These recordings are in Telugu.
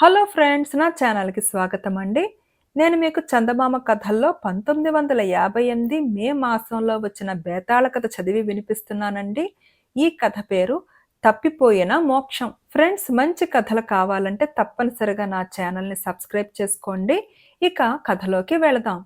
హలో ఫ్రెండ్స్ నా ఛానల్కి స్వాగతం అండి. నేను మీకు చందమామ కథల్లో పంతొమ్మిది వందల యాభై ఎనిమిది మే మాసంలో వచ్చిన బేతాళ కథ చదివి వినిపిస్తున్నానండి. ఈ కథ పేరు తప్పిపోయిన మోక్షం. ఫ్రెండ్స్ మంచి కథలు కావాలంటే తప్పనిసరిగా నా ఛానల్ని సబ్స్క్రైబ్ చేసుకోండి. ఇక కథలోకి వెళదాం.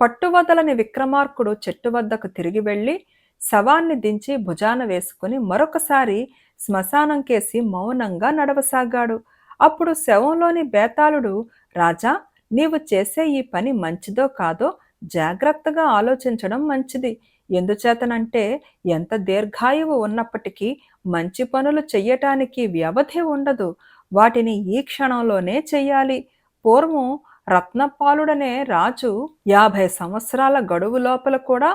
పట్టువదలని విక్రమార్కుడు చెట్టు వద్దకు తిరిగి వెళ్ళి శవాన్ని దించి భుజాన వేసుకుని మరొకసారి శ్మశానం కేసి మౌనంగా నడవసాగాడు. అప్పుడు శవంలోని బేతాళుడు రాజా నీవు చేసే ఈ పని మంచిదో కాదో జాగ్రత్తగా ఆలోచించడం మంచిది. ఎందుచేతనంటే ఎంత దీర్ఘాయువు ఉన్నప్పటికీ మంచి పనులు చెయ్యటానికి వ్యవధి ఉండదు. వాటిని ఈ క్షణంలోనే చెయ్యాలి. పూర్వం రత్నపాలుడనే రాజు యాభై సంవత్సరాల గడువు లోపల కూడా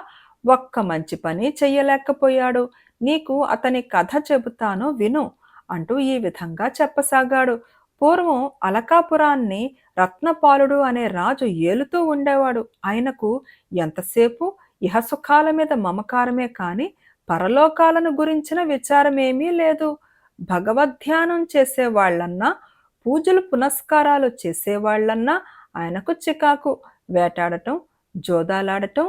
ఒక్క మంచి పని చెయ్యలేకపోయాడు. నీకు అతని కథ చెబుతాను విను అంటూ ఈ విధంగా చెప్పసాగాడు. పూర్వం అలకాపురాన్ని రత్నపాలుడు అనే రాజు ఏలుతూ ఉండేవాడు. ఆయనకు ఎంతసేపు ఇహసుఖాల మీద మమకారమే కాని పరలోకాలను గురించిన విచారమేమీ లేదు. భగవద్ధ్యానం చేసేవాళ్ళన్నా పూజలు పునస్కారాలు చేసేవాళ్ళన్నా ఆయనకు చికాకు. వేటాడటం జోదాలాడటం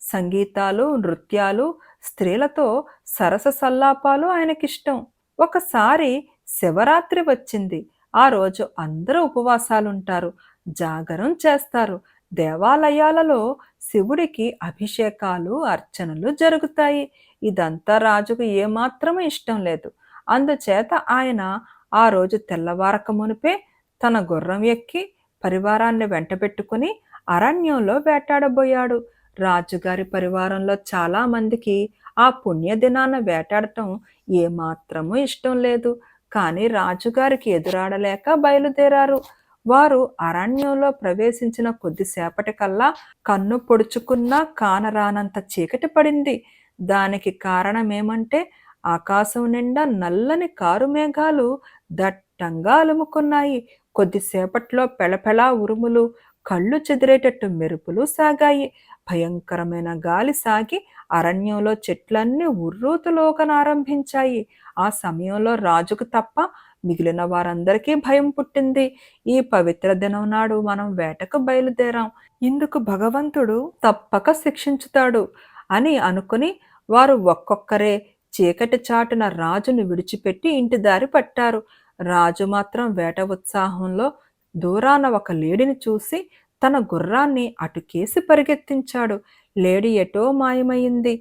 సంగీతాలు నృత్యాలు స్త్రీలతో సరస సల్లాపాలు ఆయనకిష్టం. ఒకసారి శివరాత్రి వచ్చింది. ఆ రోజు అందరూ ఉపవాసాలుంటారు జాగరం చేస్తారు. దేవాలయాలలో శివుడికి అభిషేకాలు అర్చనలు జరుగుతాయి. ఇదంతా రాజుకు ఏమాత్రం ఇష్టం లేదు. అందుచేత ఆయన ఆ రోజు తెల్లవారక మునిపే తన గుర్రం ఎక్కి పరివారాన్ని వెంటబెట్టుకుని అరణ్యంలో వేటాడబోయాడు. రాజుగారి పరివారంలో చాలా మందికి ఆ పుణ్యదినాన వేటాడటం ఏమాత్రమూ ఇష్టం లేదు. కానీ రాజుగారికి ఎదురాడలేక బయలుదేరారు. వారు అరణ్యంలో ప్రవేశించిన కొద్దిసేపటికల్లా కన్ను పొడుచుకున్నా కానరానంత చీకటి పడింది. దానికి కారణమేమంటే ఆకాశం నిండా నల్లని కారు మేఘాలు దట్టంగా అలుముకున్నాయి. కొద్దిసేపట్లో పెళపెళా ఉరుములు కళ్ళు చెదిరేటట్టు మెరుపులు సాగాయి. భయంకరమైన గాలి సాగి అరణ్యంలో చెట్లన్నీ ఉర్రూతులోకనారంభించాయి ఆ సమయంలో రాజుకు తప్ప మిగిలిన వారందరికీ భయం పుట్టింది. ఈ పవిత్ర దినం నాడు మనం వేటకు బయలుదేరాం. ఇందుకు భగవంతుడు తప్పక శిక్షించుతాడు అని అనుకుని వారు ఒక్కొక్కరే చీకటి చాటున రాజును విడిచిపెట్టి ఇంటి దారి పట్టారు. రాజు మాత్రం వేట ఉత్సాహంలో దూరాన ఒక లేడిని చూసి తన గుర్రాన్ని అటుకేసి పరిగెత్తించాడు. లేడి ఎటో మాయమైంది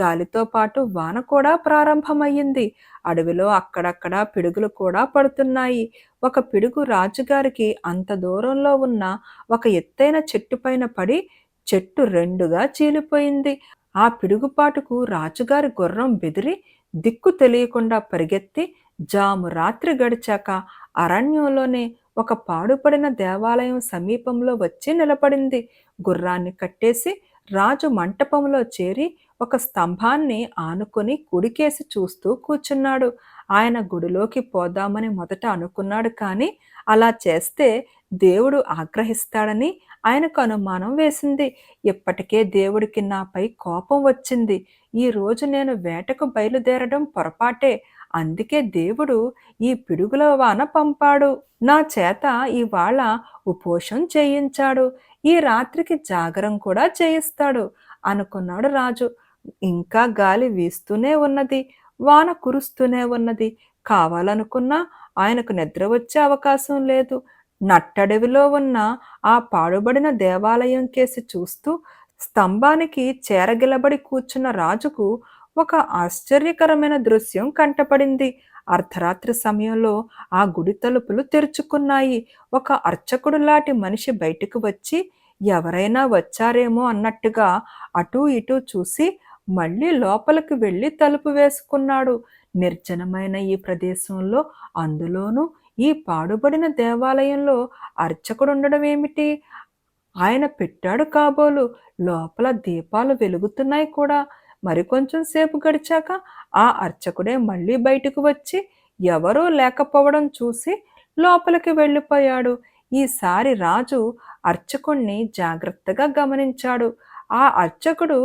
గాలితో పాటు వాన కూడా ప్రారంభమయ్యింది. అడవిలో అక్కడక్కడ పిడుగులు కూడా పడుతున్నాయి. ఒక పిడుగు రాజుగారికి అంత దూరంలో ఉన్న ఒక ఎత్తైన చెట్టు పైన పడి చెట్టు రెండుగా చీలిపోయింది. ఆ పిడుగుపాటుకు రాజుగారి గుర్రం బెదిరి దిక్కు తెలియకుండా పరిగెత్తి జాము రాత్రి గడిచాక అరణ్యంలోనే ఒక పాడుపడిన దేవాలయం సమీపంలో వచ్చి నిలబడింది. గుర్రాన్ని కట్టేసి రాజు మంటపంలో చేరి ఒక స్తంభాన్ని ఆనుకొని కుడికేసి చూస్తూ కూర్చున్నాడు. ఆయన గుడిలోకి పోదామని మొదట అనుకున్నాడు కానీ అలా చేస్తే దేవుడు ఆగ్రహిస్తాడని ఆయనకు అనుమానం వేసింది. ఇప్పటికే దేవుడికి నాపై కోపం వచ్చింది. ఈ రోజు నేను వేటకు బయలుదేరడం పొరపాటే. అందుకే దేవుడు ఈ పిడుగుల వాన పంపాడు. నా చేత ఇవాళ ఉపోషం చేయించాడు. ఈ రాత్రికి జాగరం కూడా చేయిస్తాడు అనుకున్నాడు రాజు. ఇంకా గాలి వీస్తూనే ఉన్నది వాన కురుస్తూనే ఉన్నది. కావాలనుకున్నా ఆయనకు నిద్ర వచ్చే అవకాశం లేదు. నట్టడవిలో ఉన్న ఆ పాడుబడిన దేవాలయం కేసి చూస్తూ స్తంభానికి చేరగిలబడి కూర్చున్న రాజుకు ఒక ఆశ్చర్యకరమైన దృశ్యం కంటపడింది. అర్ధరాత్రి సమయంలో ఆ గుడి తలుపులు తెరుచుకున్నాయి. ఒక అర్చకుడు లాంటి మనిషి బయటకు వచ్చి ఎవరైనా వచ్చారేమో అన్నట్టుగా అటూ ఇటూ చూసి మళ్ళీ లోపలికి వెళ్ళి తలుపు వేసుకున్నాడు. నిర్జనమైన ఈ ప్రదేశంలో అందులోనూ ఈ పాడుబడిన దేవాలయంలో అర్చకుడు ఉండడం ఏమిటి? ఆయన పెట్టాడు కాబోలు. లోపల దీపాలు వెలుగుతున్నాయి కూడా. మరికొంచెం సేపు గడిచాక ఆ అర్చకుడే మళ్ళీ బయటకు వచ్చి ఎవరూ లేకపోవడం చూసి లోపలికి వెళ్ళిపోయాడు. ఈసారి రాజు అర్చకుణ్ణి జాగ్రత్తగా గమనించాడు. ఆ అర్చకుడు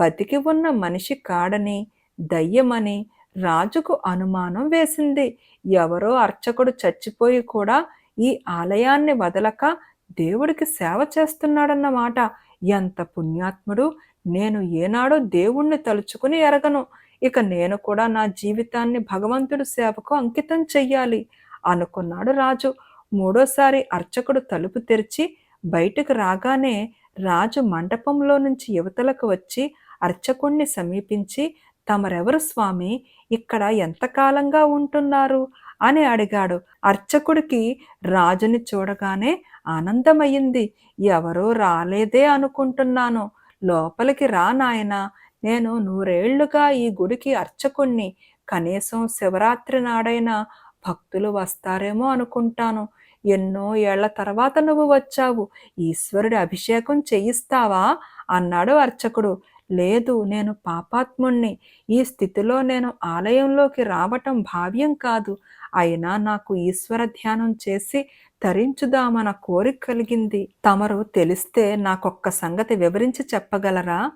బతికి ఉన్న మనిషి కాడని దయ్యమని రాజుకు అనుమానం వేసింది. ఎవరో అర్చకుడు చచ్చిపోయి కూడా ఈ ఆలయాన్ని వదలక దేవుడికి సేవ చేస్తున్నాడన్నమాట. ఎంత పుణ్యాత్ముడు నేను ఏనాడో దేవుణ్ణి తలుచుకుని ఎరగను. ఇక నేను కూడా నా జీవితాన్ని భగవంతుడి సేవకు అంకితం చెయ్యాలి అనుకున్నాడు రాజు. మూడోసారి అర్చకుడు తలుపు తెరిచి బయటకు రాగానే రాజు మండపంలో నుంచి యువతలకు వచ్చి అర్చకుణ్ణి సమీపించి తమరెవరు స్వామి? ఇక్కడ ఎంతకాలంగా ఉంటున్నారు? అని అడిగాడు. అర్చకుడికి రాజుని చూడగానే ఆనందమయ్యింది. ఎవరూ రాలేదే అనుకుంటున్నాను. లోపలికి రా నాయనా. నేను నూరేళ్ళుగా ఈ గుడికి అర్చకుణ్ణి. కనీసం శివరాత్రి నాడైనా భక్తులు వస్తారేమో అనుకుంటాను. ఎన్నో ఏళ్ళ తర్వాత నువ్వు వచ్చావు. ఈశ్వరుడి అభిషేకం చేయిస్తావా? అన్నాడు అర్చకుడు. లేదు నేను పాపాత్ముణ్ణి. ఈ స్థితిలో నేను ఆలయంలోకి రావటం భావ్యం కాదు. అయినా నాకు ఈశ్వర ధ్యానం చేసి తరించుదామన్న కోరిక కలిగింది. తమరు తెలిస్తే నాకొక్క సంగతి వివరించి చెప్పగలరా?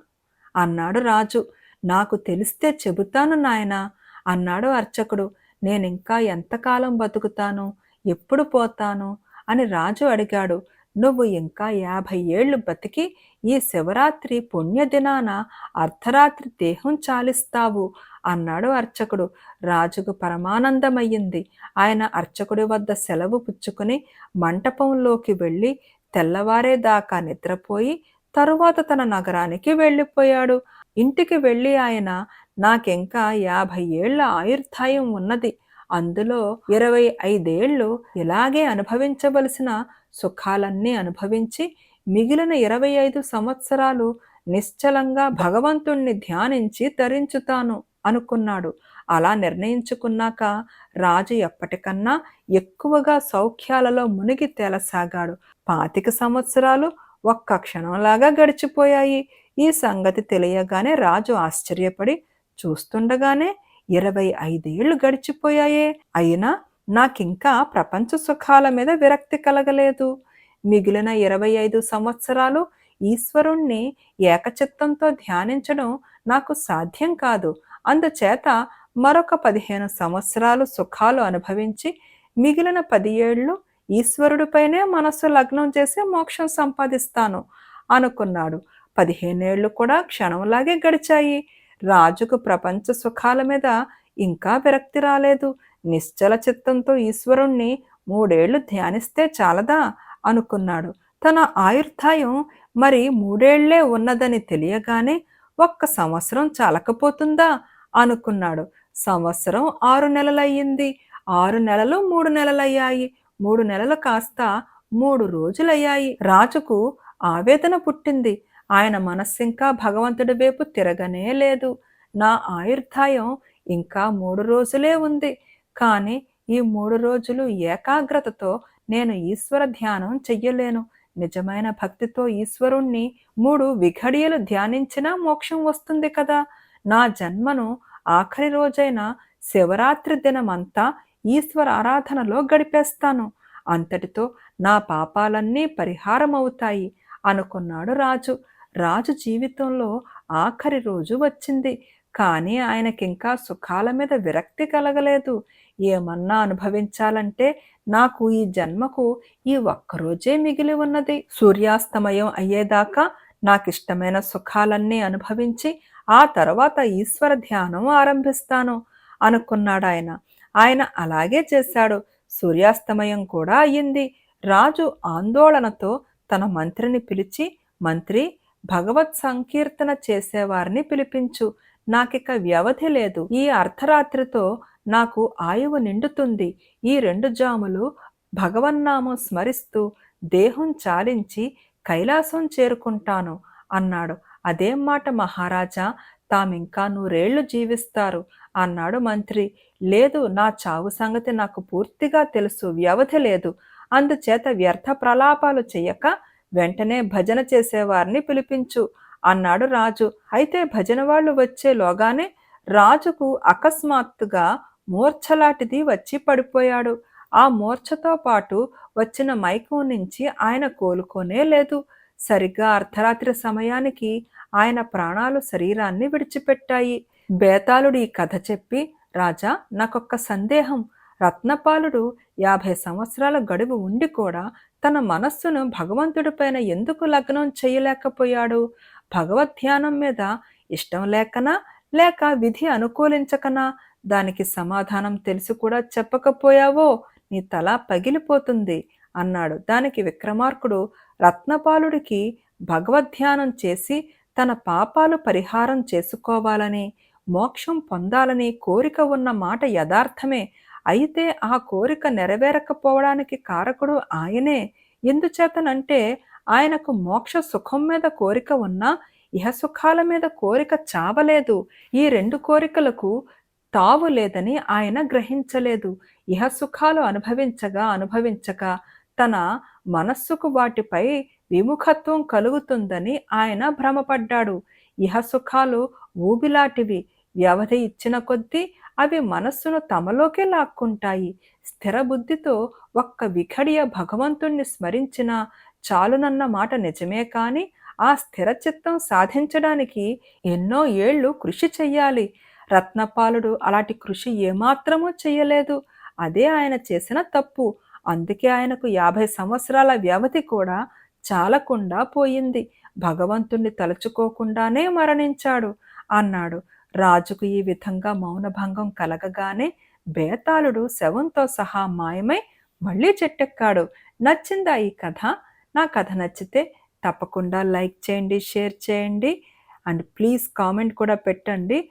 అన్నాడు రాజు. నాకు తెలిస్తే చెబుతాను నాయనా అన్నాడు అర్చకుడు. నేనింకా ఎంతకాలం బతుకుతాను? ఎప్పుడు పోతాను? అని రాజు అడిగాడు. నువ్వు ఇంకా యాభై ఏళ్ళు బతికి ఈ శివరాత్రి పుణ్యదినాన అర్ధరాత్రి దేహం చాలిస్తావు. అన్నాడు అర్చకుడు. రాజుకు పరమానందమయ్యింది. ఆయన అర్చకుడి వద్ద సెలవు పుచ్చుకుని మంటపంలోకి వెళ్ళి తెల్లవారేదాకా నిద్రపోయి తరువాత తన నగరానికి వెళ్ళిపోయాడు. ఇంటికి వెళ్ళి ఆయన నాకింకా యాభై ఏళ్ళ ఆయుర్ధాయం ఉన్నది. అందులో ఇరవై ఐదేళ్ళు ఇలాగే అనుభవించవలసిన సుఖాలన్నీ అనుభవించి మిగిలిన ఇరవై ఐదు సంవత్సరాలు నిశ్చలంగా భగవంతుణ్ణి ధ్యానించి తరించుతాను అనుకున్నాడు. అలా నిర్ణయించుకున్నాక రాజు ఎప్పటికన్నా ఎక్కువగా సౌఖ్యాలలో మునిగి తేలసాగాడు. పాతిక సంవత్సరాలు ఒక్క క్షణంలాగా గడిచిపోయాయి. ఈ సంగతి తెలియగానే రాజు ఆశ్చర్యపడి చూస్తుండగానే ఇరవై ఐదేళ్ళు గడిచిపోయాయే. అయినా నాకింకా ప్రపంచ సుఖాల మీద విరక్తి కలగలేదు. మిగిలిన ఇరవై ఐదు సంవత్సరాలు ఈశ్వరుణ్ణి ఏకచిత్తంతో ధ్యానించడం నాకు సాధ్యం కాదు. అందుచేత మరొక పదిహేను సంవత్సరాలు సుఖాలు అనుభవించి మిగిలిన పది ఏళ్ళు ఈశ్వరుడిపైనే మనస్సు లగ్నం చేసి మోక్షం సంపాదిస్తాను అనుకున్నాడు. పదిహేనేళ్ళు కూడా క్షణంలాగే గడిచాయి. రాజుకు ప్రపంచ సుఖాల మీద ఇంకా విరక్తి రాలేదు. నిశ్చల చిత్తంతో ఈశ్వరుణ్ణి మూడేళ్ళు ధ్యానిస్తే చాలదా అనుకున్నాడు. తన ఆయుర్ధాయం మరి మూడేళ్ళే ఉన్నదని తెలియగానే ఒక్క సంవత్సరం చాలకపోతుందా? అనుకున్నాడు. సంవత్సరం ఆరు నెలలయ్యింది. ఆరు నెలలు మూడు నెలలయ్యాయి. మూడు నెలలు కాస్త మూడు రోజులయ్యాయి. రాజుకు ఆవేదన పుట్టింది. ఆయన మనస్సింకా భగవంతుడి వైపు తిరగనే లేదు. నా ఆయుర్దాయం ఇంకా మూడు రోజులే ఉంది. కానీ ఈ మూడు రోజులు ఏకాగ్రతతో నేను ఈశ్వర ధ్యానం చెయ్యలేను. నిజమైన భక్తితో ఈశ్వరుణ్ణి మూడు విఘడియలు ధ్యానించినా మోక్షం వస్తుంది కదా. నా జన్మను ఆఖరి రోజైన శివరాత్రి దినమంతా ఈశ్వర ఆరాధనలో గడిపేస్తాను. అంతటితో నా పాపాలన్నీ పరిహారమవుతాయి అనుకున్నాడు రాజు. రాజు జీవితంలో ఆఖరి రోజు వచ్చింది. కానీ ఆయనకింకా సుఖాల మీద విరక్తి కలగలేదు. ఏమన్నా అనుభవించాలంటే నాకు ఈ జన్మకు ఈ ఒక్కరోజే మిగిలి ఉన్నది. సూర్యాస్తమయం అయ్యేదాకా నాకిష్టమైన సుఖాలన్నీ అనుభవించి ఆ తర్వాత ఈశ్వర ధ్యానం ఆరంభిస్తాను అనుకున్నాడు ఆయన. ఆయన అలాగే చేశాడు. సూర్యాస్తమయం కూడా అయ్యింది. రాజు ఆందోళనతో తన మంత్రిని పిలిచి మంత్రి భగవత్ సంకీర్తన చేసేవారిని పిలిపించు. నాకిక వ్యవధి లేదు. ఈ అర్ధరాత్రితో నాకు ఆయువు నిండుతుంది. ఈ రెండు జాములు భగవన్నామం స్మరిస్తూ దేహం చాలించి కైలాసం చేరుకుంటాను అన్నాడు. అదేం మాట మహారాజా? తామింకా నూరేళ్ళు జీవిస్తారు అన్నాడు మంత్రి. లేదు నా చావు సంగతి నాకు పూర్తిగా తెలుసు వ్యవధి లేదు. అందుచేత వ్యర్థ ప్రలాపాలు చెయ్యక వెంటనే భజన చేసేవారిని పిలిపించు అన్నాడు రాజు. అయితే భజన వాళ్ళు వచ్చేలోగానే రాజుకు అకస్మాత్తుగా మూర్ఛలాంటిది వచ్చి పడిపోయాడు. ఆ మూర్ఛతో పాటు వచ్చిన మైకం నుంచి ఆయన కోలుకోనే లేదు. సరిగ్గా అర్ధరాత్రి సమయానికి ఆయన ప్రాణాలు శరీరాన్ని విడిచిపెట్టాయి. బేతాళుడు ఈ కథ చెప్పి రాజా నాకొక్క సందేహం. రత్నపాలుడు యాభై సంవత్సరాల గడువు ఉండి కూడా తన మనస్సును భగవంతుడిపైన ఎందుకు లగ్నం చేయలేకపోయాడు? భగవద్ ధ్యానం మీద ఇష్టం లేకనా? లేక విధి అనుకూలించకనా? దానికి సమాధానం తెలిసి కూడా చెప్పకపోయావో నీ తల పగిలిపోతుంది అన్నాడు. దానికి విక్రమార్కుడు రత్నపాలుడికి భగవద్ధ్యానం చేసి తన పాపాలు పరిహారం చేసుకోవాలని మోక్షం పొందాలని కోరిక ఉన్న మాట యథార్థమే. అయితే ఆ కోరిక నెరవేరకపోవడానికి కారకుడు ఆయనే. ఎందుచేతనంటే ఆయనకు మోక్ష సుఖం మీద కోరిక ఉన్నా ఇహసుఖాల మీద కోరిక చావలేదు. ఈ రెండు కోరికలకు తావు లేదని ఆయన గ్రహించలేదు. ఇహసుఖాలు అనుభవించగా అనుభవించక తన మనస్సుకు వాటిపై విముఖత్వం కలుగుతుందని ఆయన భ్రమపడ్డాడు. ఇహసుఖాలు ఊబిలాంటివి. వ్యవధి ఇచ్చిన కొద్దీ అవి మనస్సును తమలోకే లాక్కుంటాయి. స్థిర బుద్ధితో ఒక్క విఖడియ భగవంతుణ్ణి స్మరించిన చాలునన్న మాట నిజమే కాని ఆ స్థిర చిత్తం సాధించడానికి ఎన్నో ఏళ్ళు కృషి చెయ్యాలి. రత్నపాలుడు అలాంటి కృషి ఏమాత్రమూ చేయలేదు. అదే ఆయన చేసిన తప్పు. అందుకే ఆయనకు యాభై సంవత్సరాల వ్యవధి కూడా చాలకుండా పోయింది. భగవంతుణ్ణి తలుచుకోకుండానే మరణించాడు. అన్నాడు. రాజుకు ఈ విధంగా మౌనభంగం కలగగానే బేతాళుడు శవంతో సహా మాయమై మళ్ళీ చెట్టెక్కాడు. నచ్చిందా ఈ కథ? నా కథ నచ్చితే తప్పకుండా లైక్ చేయండి షేర్ చేయండి. అండ్ ప్లీజ్ కామెంట్ కూడా పెట్టండి.